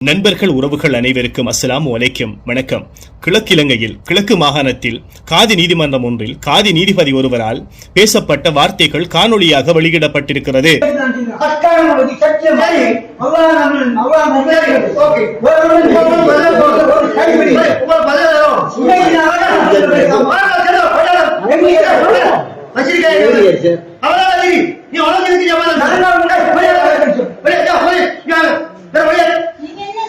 நண்பர்கள் உறவுகள் அனைவருக்கும் அஸ்லாம் வலைக்கும் வணக்கம் கிழக்கிலங்கையில் கிழக்கு மாகாணத்தில் காதி நீதிமன்றம் ஒன்றில் காதி நீதிபதி ஒருவரால் பேசப்பட்ட வார்த்தைகள் காணொளியாக வெளியிடப்பட்டிருக்கிறது அஸ்காரமதி சத்தியமாய் அல்லாஹ் நம்மின் அல்லாஹ் மன்னிக்கிறது. ஓகே. கைப்பிடி. நல்லா உண்டா? நீங்க என்ன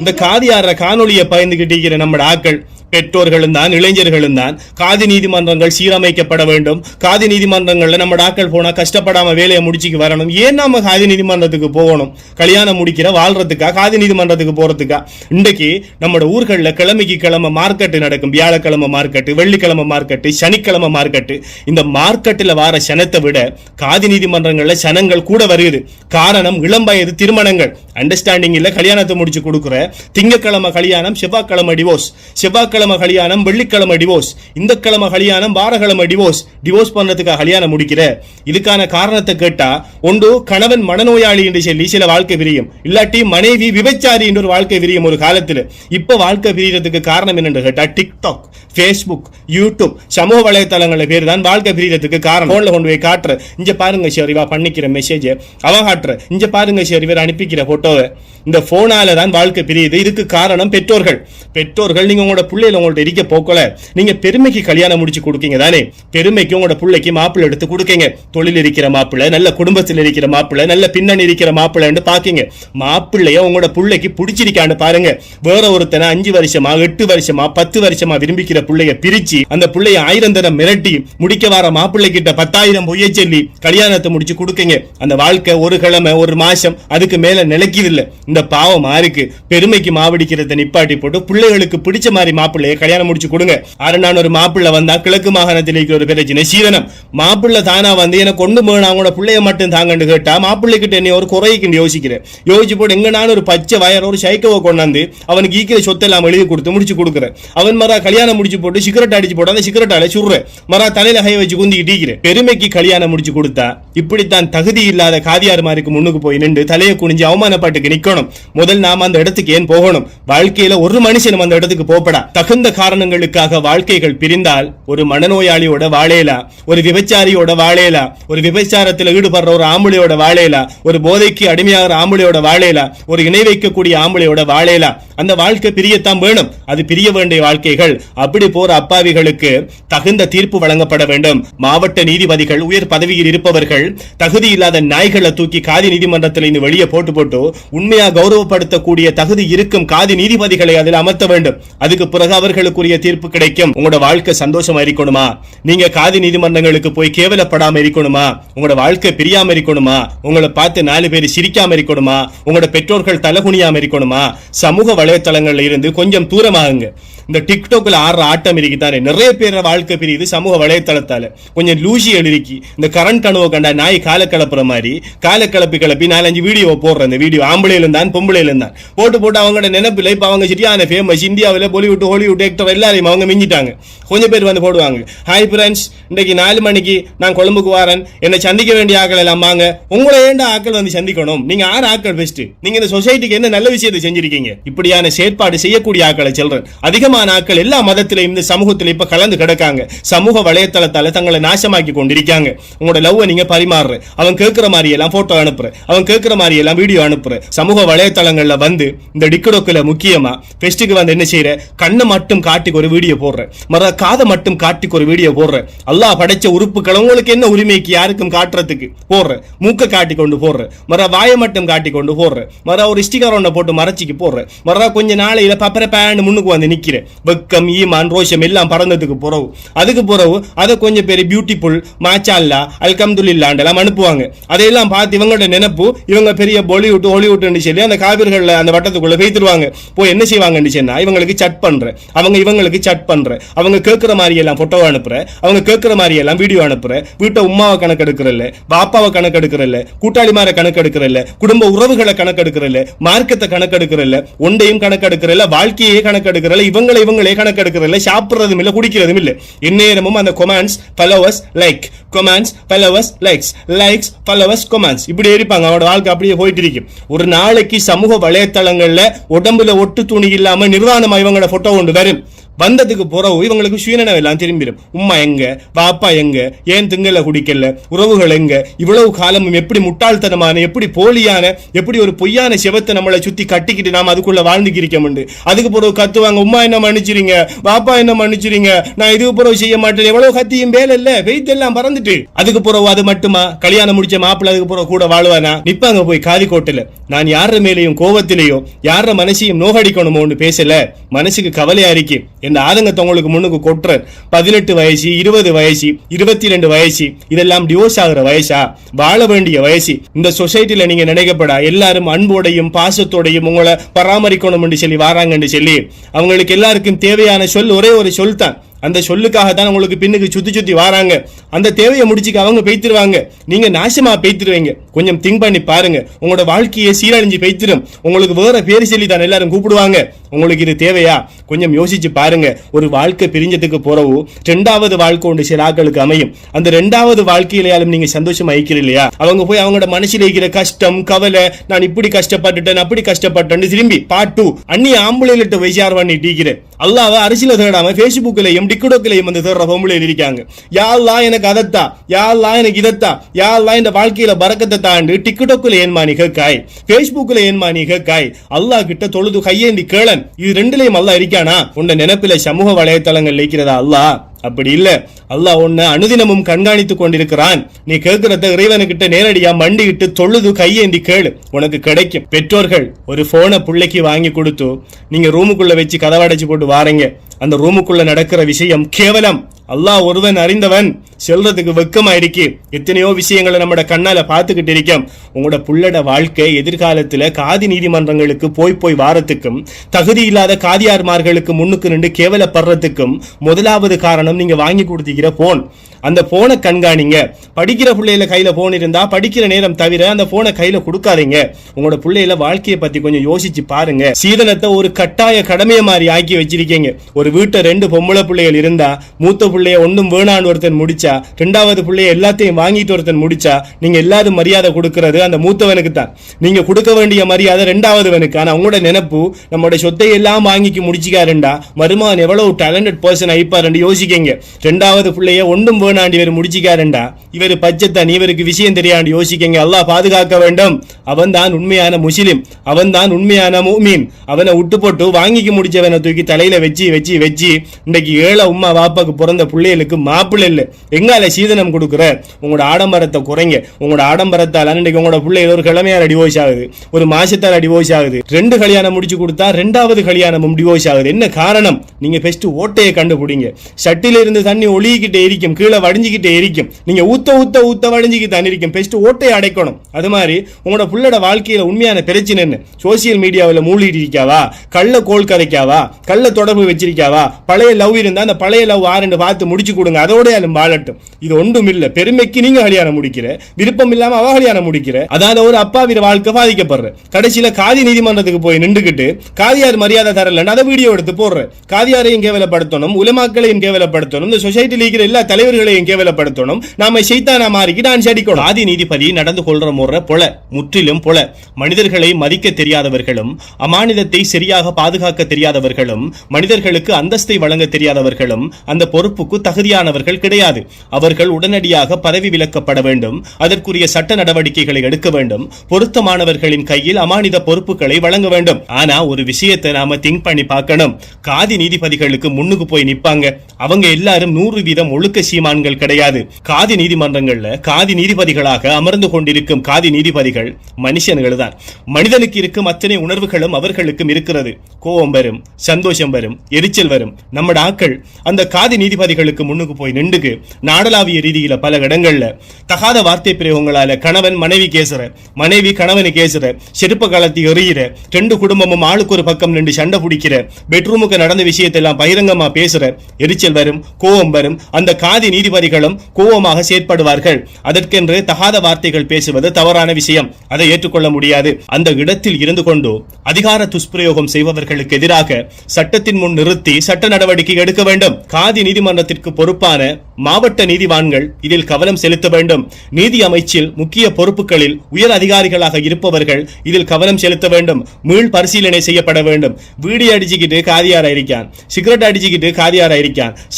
இந்த காதி ஆடுற காணொலியை பயந்துகிட்டு நம்ம ஆக்கள் பெற்றோர்களும் தான் இளைஞர்களும் தான். காதி நீதிமன்றங்கள் சீரமைக்கப்பட வேண்டும். காதி நீதிமன்றங்களில் நம்ம டாக்டர் போனால் கஷ்டப்படாம வேலையை முடிச்சுக்கு வரணும். ஏன் நம்ம காதி நீதிமன்றத்துக்கு போகணும்? கல்யாணம் முடிக்கிற வாழ்றதுக்கா? காதி நீதிமன்றத்துக்கு போகிறதுக்கா இன்றைக்கு நம்ம ஊர்களில் கிழமைக்கு கிழமை மார்க்கெட்டு நடக்கும். வியாழக்கிழமை மார்க்கெட்டு வெள்ளிக்கிழமை மார்க்கெட்டு சனிக்கிழமை மார்க்கெட்டு. இந்த மார்க்கெட்டில் வார சனத்தை விட காதி நீதிமன்றங்களில் சனங்கள் கூட வருகுது காரணம் இளம் வயது திருமணங்கள். அண்டர்ஸ்டாண்டிங் இல்லை கல்யாணத்தை முடிச்சு கொடுக்குற திங்கக்கிழமை கல்யாணம் செவ்வாய்க்கிழமை டிவோர்ஸ் செவ்வாய்க்கிழமை கல்யாணம் வெள்ளிக்கிழமை டிவோர்ஸ் இந்த கிழமை கல்யாணம் வாரக்கிழமை டிவோர்ஸ் டிவோர்ஸ் பண்றதுக்காக கல்யாணம் முடிக்கிற. இதுக்கான காரணத்தை கேட்டா ஒன்று கணவன் மனநோயாளி என்று சொல்லி சில வாழ்க்கை விரியும் இல்லாட்டி மனைவி விபச்சாரி என்று ஒரு வாழ்க்கை விரியும் ஒரு காலத்தில். இப்ப வாழ்க்கை விரியறதுக்கு காரணம் என்னென்று கேட்டா டிக்டாக் ஃபேஸ்புக் யூடியூப் சமூக வலைத்தளங்கள பேர் தான் வாழ்க்கை பிரியறதுக்கு காரணம். ஃபோனில் கொண்டு போய் காட்டுற. இங்கே பாருங்க ஷெரிவா பண்ணிக்கிற மெசேஜ் அவன் காட்டுற. இங்கே பாருங்க ஷெரிவர் அனுப்பிக்கிற போட்டோவை இந்த ஃபோனால தான் வாழ்க்கை பிரியுது. இதுக்கு காரணம் பெற்றோர்கள். பெற்றோர்கள் நீங்கள் உங்களோட பிள்ளையில உங்கள்ட்ட இருக்க போக்கல நீங்க பெருமைக்கு கல்யாணம் முடிச்சு கொடுக்கீங்க தானே? பெருமைக்கு உங்களோட பிள்ளைக்கு மாப்பிள்ளை எடுத்து கொடுக்கீங்க. தொழில் இருக்கிற மாப்பிள்ளை நல்ல குடும்பத்தில் இருக்கிற மாப்பிள்ளை நல்ல பின்னணி இருக்கிற மாப்பிள்ளைன்னு பாக்கீங்க. மாப்பிள்ளைய உங்களோட பிள்ளைக்கு பிடிச்சிருக்கான்னு பாருங்க. வேற ஒருத்தனை அஞ்சு வருஷமா எட்டு வருஷமா பத்து வருஷமா விரும்பிக்கிற பிள்ளைய பிரிச்சு அந்த பிள்ளைய ஆயிரம் தரம் மிரட்டி முடிக்க வர மாப்பிள்ளை கிட்ட பத்தாயிரம் பொய்ய சொல்லி கல்யாணத்தை முடிச்சு கொடுக்கீங்க. அந்த வாழ்க்கை ஒரு கிழமை ஒரு மாசம் அதுக்கு மேல நிலைக்குதில்ல இந்த பாவம் ஆருக்கு. பெருமைக்கு மாவடிக்கிறத நிப்பாட்டி போட்டு பிள்ளைகளுக்கு பிடிச்ச மாதிரி மாப்பிள்ளை மாப்பிள்ளையை கல்யாணம் முடிச்சு கொடுங்க. ஆறு ஒரு மாப்பிள்ளை வந்தா கிழக்கு மாகாணத்தில் இருக்கிற ஒரு பிரச்சனை சீதனம் மாப்பிள்ளை தானா வந்து எனக்கு கொண்டு போன அவங்களோட பிள்ளைய மட்டும் தாங்கன்னு கேட்டா மாப்பிள்ளை கிட்ட என்ன ஒரு குறைக்கு யோசிக்கிறேன் யோசிச்சு போட்டு எங்க நான் ஒரு பச்சை வயர் ஒரு சைக்கவை கொண்டாந்து அவனுக்கு ஈக்கிற சொத்தெல்லாம் எழுதி கொடுத்து முடிச்சு கொடுக்குறேன் அவன் மரா கல்யாணம் முடிச்சு போட்டு சிகரெட் அடிச்சு போட்டு அந்த சிகரெட்டால சுடுறேன் மரா தலையில கை வச்சு குந்திக்கிட்டு இருக்கிறேன் பெருமைக்கு கல்யாணம் முடிச்சு கொடுத்தா இப்படித்தான் தகுதி இல்லாத காதியார்மாருக்கு முன்னுக்கு போய் நின்று தலையை குனிஞ்சு அவமானப்பாட்டுக்கு நிக்கணும். முதல் நாம அந்த இடத்துக்கு ஏன் போகணும்? வாழ்க்கையில ஒரு மனுஷனும் அந்த இடத்துக்கு போப்படா தகுந்த காரணங்களுக்காக வாழ்க்கைகள் பிரிந்தால் ஒரு மனநோயாளியோட வாழையலாம் ஒரு விபச்சாரியோட வாழையலாம் ஒரு விபச்சாரத்தில் ஈடுபடுற ஒரு ஆம்பளையோட வாழையலாம் ஒரு போதைக்கு அடிமையாகிற ஆம்பளையோட வாழையலாம் ஒரு இணை வைக்கக்கூடிய ஆம்பளையோட வாழையலாம் அந்த வாழ்க்கை பிரியத்தான் வேணும். அது பிரிய வேண்டிய வாழ்க்கைகள். அப்படி போற அப்பாவிகளுக்கு தகுந்த தீர்ப்பு வழங்கப்பட வேண்டும். மாவட்ட நீதிபதிகள் உயர் பதவியில் இருப்பவர்கள் தகுதி இல்லாத நாய்களை தூக்கி காதி நீதிமன்றத்தில் இருந்து வெளியே போட்டு போட்டு உண்மையாக கௌரவப்படுத்தக்கூடிய தகுதி இருக்கும் காதி நீதிபதிகளை அதில் அமர்த்த வேண்டும். அதுக்கு பிறகு அவர்களுக்குரிய தீர்ப்பு கிடைக்கும். உங்களோட வாழ்க்கை சந்தோஷமா இருக்கணுமா? நீங்க காதி நீதிமன்றங்களுக்கு போய் கேவலப்படாம இருக்கணுமா? உங்களோட வாழ்க்கை பிரியாம இருக்கணுமா? உங்களை பார்த்து நாலு பேர் சிரிக்காம இருக்கணுமா? உங்களோட பெற்றோர்கள் தலகுனியாம இருக்கணுமா? சமூக வலைத்தளங்கள்ல இருந்து கொஞ்சம் தூரமாகுங்க. இந்த டிக்டாக்ல ஆடுற ஆட்டம் இருக்குதானே? நிறைய பேர் வாழ்க்கை பிரியுது சமூக வலைத்தளத்தால. கொஞ்சம் லூசி எழுதிக்கி இந்த கரண்ட் அணுவை கண்டா நாய் காலை கிளப்புற மாதிரி காலை கிளப்பி கிளப்பி நாலஞ்சு வீடியோ போடுற இந்த வீடியோ ஆம்பளையில இருந்தான் பொம்பளையில இருந்தான் போட்டு போட்டு அவங்களோட நினைப்பில் இப்ப அவங்க சரியான ஃபேமஸ் இந்தியாவில் பாலிவுட் ஹாலிவுட் ஆக்டர் எல்லாரையும் அவங்க மிஞ்சிட்டாங்க. கொஞ்சம் பேர் வந்து போடுவாங்க. ஹாய் ஃப்ரெண்ட்ஸ் இன்னைக்கு நாலு மணிக்கு நான் கொழம்புக்கு வரேன். என்னை சந்திக்க வேண்டிய ஆக்கள் எல்லாம் வாங்க. உங்களை ஏண்ட ஆக்கள் வந்து சந்திக்கணும்? நீங்க ஆறு ஆக்கள் பெஸ்ட் நீங்க இந்த சொசைட்டிக்கு என்ன நல்ல விஷயத்தை செஞ்சிருக்கீங்க? இப்படியான செயற்பாடு செய்யக்கூடிய ஆக்களை சொல்றேன். அதிகமாக நாட்கள் எல்லா மதத்திலையும் இந்த சமூகத்தில் இப்ப கலந்து கிடக்காங்க. சமூக வலைத்தளத்தால தங்களை நாசமாக்கி கொண்டிருக்காங்க. உங்களோட லவ்வை நீங்க பரிமாறுற. அவன் கேட்கிற மாதிரி எல்லாம் போட்டோ அனுப்புற. அவன் கேட்கிற மாதிரி எல்லாம் வீடியோ அனுப்புற. சமூக வலைத்தளங்கள்ல வந்து இந்த டிக்கடோக்கில் முக்கியமா ஃபெஸ்ட்டுக்கு வந்து என்ன செய்யற கண்ணை மட்டும் காட்டிக்கு ஒரு வீடியோ போடுற. மற காதை மட்டும் காட்டிக்கு ஒரு வீடியோ போடுற. அல்லாஹ் படைச்ச உறுப்புகள் உங்களுக்கு என்ன உரிமைக்கு யாருக்கும் காட்டுறதுக்கு? போடுற. மூக்க காட்டி கொண்டு போடுற. மற வாயை மட்டும் காட்டி கொண்டு போடுற. மற ஒரு ஸ்டிக்கர் ஒன்றை போட்டு மறைச்சிக்கு போடுற. மற கொஞ்ச நாளையில பப்பர பேண்ட் முன்னுக்கு வந்து நிக்கிற. வெக்கம் ஈமான் ரோஷம் எல்லாம் பறந்ததுக்கு பிறகு அதுக்கு பிறகு அதை கொஞ்சம் பேர் பியூட்டிஃபுல் மாச்சால்லா அல்கம்துல்லாண்டெல்லாம் அனுப்புவாங்க. அதையெல்லாம் பார்த்து இவங்களோட நினைப்பு இவங்க பெரிய பாலிவுட் ஹாலிவுட்னு சொல்லி அந்த காவிர்கள்ல அந்த வட்டத்துக்குள்ள வைத்துருவாங்க. போய் என்ன செய்வாங்கன்னு சொன்னா இவங்களுக்கு சட் பண்ற அவங்க இவங்களுக்கு சட் பண்ற அவங்க கேட்கிற மாதிரி எல்லாம் போட்டோ அனுப்புற அவங்க கேட்கிற மாதிரி எல்லாம் வீடியோ அனுப்புற வீட்டை உமாவை கணக்கெடுக்கிறல்ல பாப்பாவை கணக்கெடுக்கிறல்ல கூட்டாளிமாரை கணக்கெடுக்கிறல்ல குடும்ப உறவுகளை கணக்கெடுக்கிறல்ல மார்க்கத்தை கணக்கெடுக்கிறல்ல ஒன்றையும் கணக்கெடுக்கிறல்ல வாழ்க்கையே கணக்கெடுக்கிறல்ல இவங்க இவங்களை இவங்களே கணக்கெடுக்கிறது இல்ல சாப்பிடுறதும் குடிக்கிறதும் இல்ல. இந்நேரமும் அந்த comments followers like comments followers likes likes followers comments இப்படி இருப்பாங்க. அவனோட வாழ்க்கை அப்படியே போயிட்டு இருக்கும் ஒரு நாளைக்கு சமூக வலைத்தளங்கள்ல உடம்புல ஒட்டு துணி இல்லாம நிர்வாணமாக இவங்களோட போட்டோ ஒன்று வரும். வந்ததுக்கு பிறகு இவங்களுக்கு சுயநினைவு எல்லாம் திரும்பிடும். உம்மா எங்க? பாப்பா எங்க? ஏன் திங்கல குடிக்கல? உறவுகள் எங்க? இவ்வளவு காலமும் எப்படி முட்டாள்தனமான எப்படி போலியான எப்படி ஒரு பொய்யான செவத்தை நம்மளை சுத்தி கட்டிக்கிட்டு நாம அதுக்குள்ள வாழ்ந்துக்கிருக்கோம்ண்டு அதுக்கு பிறகு கத்துவாங்க உம்மா என்ன மன்னிச்சிருங்க? பாப்பா என்ன மன்னிச்சிருங்க? நான் இதுக்கு பிறகு செய்ய மாட்டேன். எவ்வளவு கத்தியும் வேலை இல்ல. வெயித்தெல்லாம் பறந்துட்டு. அதுக்கு பிறகு அது மட்டுமா? கல்யாணம் முடிச்ச மாப்பிள்ள அதுக்கு பிறகு கூட வாழ்வானா? நிப்பாங்க போய் காதிக்கோட்டில் நான் யார மேலேயும் கோவத்திலேயோ யார மனசையும் நோகடிக்கணுமோன்னு பேசல. மனசுக்கு கவலையா இருக்கு. இந்த ஆதங்கத்தை உங்களுக்கு முன்னுக்கு கொட்டுறேன். பதினெட்டு வயசு இருபது வயசு இருபத்தி ரெண்டு வயசு இதெல்லாம் டிவோர்ஸ் ஆகுற வயசா? வாழ வேண்டிய வயசு. இந்த சொசைட்டில நீங்க நினைக்கப்படா எல்லாரும் அன்போடையும் பாசத்தோடையும் உங்களை பராமரிக்கணும்னு சொல்லி வாராங்கன்னு சொல்லி. அவங்களுக்கு எல்லாருக்கும் தேவையான சொல் ஒரே ஒரு சொல் தான் அந்த சொல்லுக்காக தான் உங்களுக்கு பின்னுக்கு சுத்தி சுத்தி வராங்க. அந்த தேவையை முடிச்சுக்க அவங்க பெய்த்திருவாங்க. நீங்க நாசமா பெய்த்திருவீங்க. கொஞ்சம் திங்க் பண்ணி பாருங்க. உங்களோட வாழ்க்கையை சீரழிஞ்சு பெய்த்திரும். உங்களுக்கு வேற பேர் சொல்லி தான் எல்லாரும் கூப்பிடுவாங்க. உங்களுக்கு இது தேவையா? கொஞ்சம் யோசிச்சு பாருங்க. ஒரு வாழ்க்கை பிரிஞ்சதுக்கு போறவு ரெண்டாவது வாழ்க்கை உண்டு சில ஆக்களுக்கு அமையும். அந்த ரெண்டாவது வாழ்க்கையிலாலும் நீங்க சந்தோஷமா இருக்கிற இல்லையா? அவங்க போய் அவங்களோட மனசில் இருக்கிற கஷ்டம் கவலை நான் இப்படி கஷ்டப்பட்டுட்டேன் அப்படி கஷ்டப்பட்டேன்னு திரும்பி பாட்டு அன்னி ஆம்பளையிலிட்ட விசாரம் பண்ணி டீக்கிறேன் அல்லாவ அரசியல தேடாம பேஸ்புக்லயும் டிக்டோக்லையும் வந்து தேடுற பொம்பளையில் இருக்காங்க. யாழ்லா எனக்கு அதத்தா? யாழ்லா எனக்கு இதத்தா? யாழ்லா இந்த வாழ்க்கையில பறக்கத்தை தாண்டு டிக்டோக்ல ஏன்மா நீ கேட்காய்? பேஸ்புக்ல ஏன்மா நீ கேட்காய்? அல்லாஹ் கிட்ட தொழுது கையேந்தி கேளன். இது ரெண்டுலயும் அல்லா இருக்கானா? உன்னை நினைப்பில சமூக வலைத்தளங்கள் இருக்கிறதா அல்லா அப்படி இல்ல. அல்லாஹ் உன்னை அனுதினமும் கண்காணித்துக் கொண்டிருக்கிறான். நீ கேட்கிறத இறைவனுக்கிட்ட நேரடியா மண்டிக்கிட்டு தொழுது கையேந்தி கேளு. உனக்கு கிடைக்கும். பெற்றோர்கள் ஒரு போனை பிள்ளைக்கு வாங்கி கொடுத்து நீங்க ரூமுக்குள்ள வச்சு கதவடைச்சு போட்டு வாரீங்க. அந்த ரூமுக்குள்ள நடக்கிற விஷயம் கேவலம். அல்லாஹ் ஒருவன் அறிந்தவன். சொல்றதுக்கு வெக்கமா இருக்கு எத்தனையோ விஷயங்களை நம்மட கண்ணால பார்த்துக்கிட்டு இருக்கோம். உங்களோட புள்ளட வாழ்க்கை எதிர்காலத்துல காதி நீதிமன்றங்களுக்கு போய் போய் வாரத்துக்கும் தகுதி இல்லாத காதியார்மார்களுக்கு முன்னுக்கு நின்று கேவலப்படுறதுக்கும் முதலாவது காரணம் நீங்க வாங்கி கொடுத்துக்கிற போன் அந்த போனை கண்காணிங்க. படிக்கிற பிள்ளையில கையில போன் இருந்தா படிக்கிற நேரம் தவிர அந்த போனை கையில கொடுக்காதீங்க. உங்களோட பிள்ளையில வாழ்க்கையை பத்தி கொஞ்சம் யோசிச்சு பாருங்க. சீதனத்தை ஒரு கட்டாய கடமையை மாதிரி ஆக்கி வச்சிருக்கீங்க. ஒரு வீட்டை ரெண்டு பொம்பளை பிள்ளைகள் இருந்தா மூத்த பிள்ளைய ஒன்றும் வேணான்னு ஒருத்தன் முடிச்சா ரெண்டாவது பிள்ளைய எல்லாத்தையும் வாங்கிட்டு ஒருத்தன் முடிச்சா நீங்க எல்லாரும் மரியாதை கொடுக்கறது அந்த மூத்தவனுக்கு தான். நீங்க கொடுக்க வேண்டிய மரியாதை ரெண்டாவதுவனுக்கு ஆனா உங்களோட நினைப்பு நம்மளோட சொத்தை எல்லாம் வாங்கிக்கு முடிச்சுக்காருண்டா மருமகன் எவ்வளவு டேலண்டட் பர்சன் ஆயிப்பாருன்னு யோசிக்கங்க. ரெண்டாவது பிள்ளைய ஒண்ணும் வேணாண்டி இவர் முடிச்சுக்காருண்டா. இவர் பச்சைத்தான் இவருக்கு விஷயம் தெரியாண்டு யோசிக்கங்க. அல்லாஹ் பாதுகாக்க வேண்டும். அவன் தான் உண்மையான முஸ்லிம். அவன் தான் உண்மையான மூமீன். அவனை விட்டு போட்டு வாங்கிக்கு முடிச்சவனை தூக்கி தலையில வச்சு வச்சு வச்சு இன்னைக்கு ஏழை உம்மா வாப்பாக்கு பிறந்த பிள்ளைகளுக்கு மாப்பிள்ளை இல்லை. எங்கால சீதனம் கொடுக்குற? உங்களோட ஆடம்பரத்தை குறைங்க. உங்களோட ஆடம்பரத்தால் இன்னைக்கு உங்களோட பிள்ளைகள் ஒரு கிழமையால டிவோர்ஸ் ஆகுது. ஒரு மாசத்தால டிவோர்ஸ் ஆகுது. ரெண்டு கல்யாணம் முடிச்சு கொடுத்தா ரெண்டாவது கல்யாணமும் டிவோர்ஸ் ஆகுது. என்ன காரணம்? நீங்க பெஸ்ட் ஓட்டையை கண்டுபிடிங்க. சட்டில இருந்து தண்ணி ஒளிக்கிட்டே இருக்கும். கீழே வடிஞ்சுக்கிட்டே இருக்கும். நீங்க ஊத்த ஊத்த ஊத்த வடிஞ்சுக்கிட்டு தண்ணி இருக்கும். பெஸ்ட் ஓட்டையை அடைக்கணும். அது மாதிரி உங்களோட புள்ளோட வாழ்க்கையில உண்மையான பிரச்சனை என்ன? சோசியல் மீடியாவில் மூழ்கிட்டு இருக்காவா கள்ள கோல் கதைக்காவா? கள்ள தொடர்பு வச்சிருக்காவா பழைய லவ் இருந்தா அந்த பழைய லவ் ஆறுண்டு பார்த்து முடிச்சு கொடுங்க. அதோட அது வாழட்டும் இது ஒன்றும் இல்லை பெருமைக்கு நீங்க கல்யாணம் முடிக்கிற விருப்பம் இல்லாம அவ கல்யாணம் முடிக்கிற அதாவது ஒரு அப்பாவிர வாழ்க்கை பாதிக்கப்படுற. கடைசியில காதி நீதிமன்றத்துக்கு போய் நின்றுக்கிட்டு காதியார் மரியாதை தரலன்னு அதை வீடியோ எடுத்து போடுற. காதியாரையும் கேவலப்படுத்தணும் உலமாக்களையும் கேவலப்படுத்தணும் இந்த சொசைட்டியில் இருக்கிற எல்லா தலைவர்களையும் கேவலப்படுத்தணும். நாம சைத்தானா மாறிக்கு நான் அடிக்கணும். ஆதி நீதிபதி நடந்து கொள்ற முறை பொல முற்றிலும் பொல. மனிதர்களை மதிக்க தெரியாதவர்களும் அமானிதத்தை சரியாக பாதுகாக்க தெரியாதவர்களும் மனிதர்களுக்கு அந்தஸ்தை வழங்க தெரியாதவர்களும் அந்த பொறுப்புக்கு தகுதியானவர்கள் கிடையாது. அவர்கள் உடனடியாக பதவி விலக்கப்பட வேண்டும். அதற்குரிய சட்ட நடவடிக்கைகளை எடுக்க வேண்டும். பொருத்தமானவர்களின் கையில் அமானித பொறுப்புகளை வழங்க வேண்டும். ஆனா ஒரு விஷயத்தை நாம திங்க் பண்ணி பார்க்கணும். காதி நீதிபதிகளுக்கு முன்னுக்கு போய் நிப்பாங்க. அவங்க எல்லாரும் நூறு வீதம் ஒழுக்க சீமான்கள் கிடையாது. காதி நீதிமன்றங்கள்ல காதி நீதிபதிகளாக அமர்ந்து கொண்டிருக்கும் காதி நீதிபதிகள் மனுஷன்கள் தான். மனிதனுக்கு இருக்கும் அத்தனை உணர்வுகளும் அவர்களுக்கும் இருக்கிறது. கோபம் வரும் சந்தோஷம் வரும் எரிச்சல் வரும். நம்ம ஆக்கள் அந்த காதி நீதிபதி அதிகாரிகளுக்கு முன்னுக்கு போய் நின்றுக்கு நாடளாவிய ரீதியில பல இடங்கள்ல தகாத வார்த்தை பிரயோகங்களால கணவன் மனைவி கேசுற மனைவி கணவனு கேசுற செருப்ப காலத்தை எறிகிற ரெண்டு குடும்பமும் ஆளுக்கு ஒரு பக்கம் நின்று சண்டை பிடிக்கிற பெட்ரூமுக்கு நடந்த விஷயத்தெல்லாம் பகிரங்கமா பேசுற எரிச்சல் வரும் கோபம் வரும் அந்த காதி நீதிபதிகளும் கோபமாக செயற்படுவார்கள். அதற்கென்று தகாத வார்த்தைகள் பேசுவது தவறான விஷயம். அதை ஏற்றுக்கொள்ள முடியாது. அந்த இடத்தில் இருந்து கொண்டு அதிகார துஷ்பிரயோகம் செய்பவர்களுக்கு எதிராக சட்டத்தின் முன் நிறுத்தி சட்ட நடவடிக்கை எடுக்க வேண்டும். காதி நீதிமன்ற நீதிமன்றத்திற்கு பொறுப்பான மாவட்ட நீதிவான்கள் இதில் கவனம் செலுத்த வேண்டும். நீதி அமைச்சில் முக்கிய பொறுப்புகளில் உயர் அதிகாரிகளாக இருப்பவர்கள் இதில் கவனம் செலுத்த வேண்டும். மீள் பரிசீலனை செய்யப்பட வேண்டும். வீடியோ அடிச்சுக்கிட்டு காதியாராயிருக்கான் இருக்கான் சிகரெட் அடிச்சுக்கிட்டு காதியாரா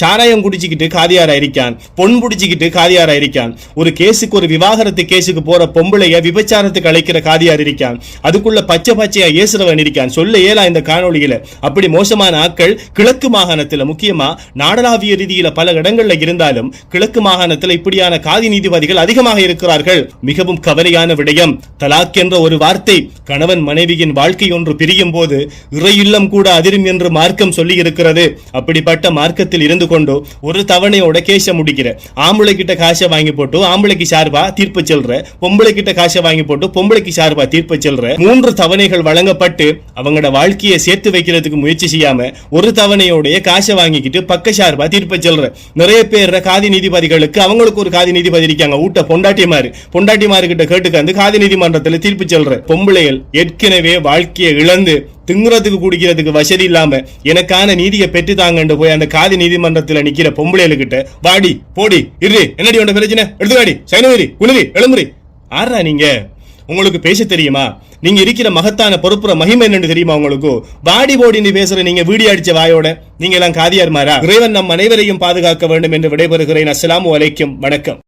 சாராயம் குடிச்சுக்கிட்டு காதியாராயிருக்கான் பொன் புடிச்சுக்கிட்டு காதியாராயிருக்கான் ஒரு கேஸுக்கு ஒரு விவாகரத்து கேஸுக்கு போற பொம்பளைய விபச்சாரத்துக்கு அழைக்கிற காதியார் இருக்கான் அதுக்குள்ள பச்சை பச்சையா ஏசுறவன் இருக்கான் சொல்ல இயலா இந்த காணொலியில அப்படி மோசமான ஆட்கள் கிழக்கு மாகாணத்தில் முக்கியமா நாடளாவிய ரீதியில பல இடங்கள்ல இருந்தாலும் கிழக்கு மாகாணத்தில் இப்படியான காதி நீதிபதிகள் அதிகமாக இருக்கிறார்கள். மிகவும் கவலையான விடயம். தலாக் என்ற ஒரு வார்த்தை கணவன் மனைவியின் வாழ்க்கை ஒன்று பிரியும் போது இறையுள்ளம் கூட அதிரும் என்று மார்க்கம் சொல்லி இருக்கிறது. அப்படிப்பட்ட மார்க்கத்தில் இருந்து கொண்டு ஒரு தவணையோட கேச முடிக்கிற ஆம்பளை கிட்ட காசை வாங்கி போட்டு ஆம்பளைக்கு சார்பா தீர்ப்பு செல்ற பொம்பளை கிட்ட காசை வாங்கி போட்டு பொம்பளைக்கு சார்பா தீர்ப்பு செல்ற மூன்று தவணைகள் வழங்கப்பட்டு அவங்களோட வாழ்க்கையை சேர்த்து வைக்கிறதுக்கு முயற்சி செய்யாம ஒரு தவணையோடைய காசை வாங்கிக்கிட்டு பக்க சார்பா தீர்ப்பு சொல்றேன். நிறைய பேர் காதி நீதிபதிகளுக்கு அவங்களுக்கு ஒரு காதி நீதிபதி இருக்காங்க. ஊட்ட பொண்டாட்டிமாரு. பொண்டாட்டிமாரு கிட்ட கேட்டுக்காந்து காதி நீதிமன்றத்துல தீர்ப்பு செல்ற பொம்பளைகள் ஏற்கனவே வாழ்க்கையை இழந்து திங்குறதுக்கு குடிக்கிறதுக்கு வசதி இல்லாம எனக்கான நீதியை பெற்று தாங்கன்னு போய் அந்த காதி நீதிமன்றத்துல நிக்கிற பொம்பளைகளுக்கிட்ட வாடி போடி இரு. என்னடி உண்ட பிரச்சனை? எடுத்துக்காடி சைனவரி குளிரி எழுமுறி ஆறா நீங்க? உங்களுக்கு பேச தெரியுமா? நீங்க இருக்கிற மகத்தான பொறுப்புற மகிமை என்னன்னு தெரியுமா உங்களுக்கு? வாடி போடின்னு பேசுற நீங்க வீடியோ அடிச்ச வாயோட நீங்க எல்லாம் காதியார் மாறா. இறைவன் நம் அனைவரையும் பாதுகாக்க வேண்டும் என்று விடைபெறுகிறேன். அஸ்ஸலாமு அலைக்கும். வணக்கம்.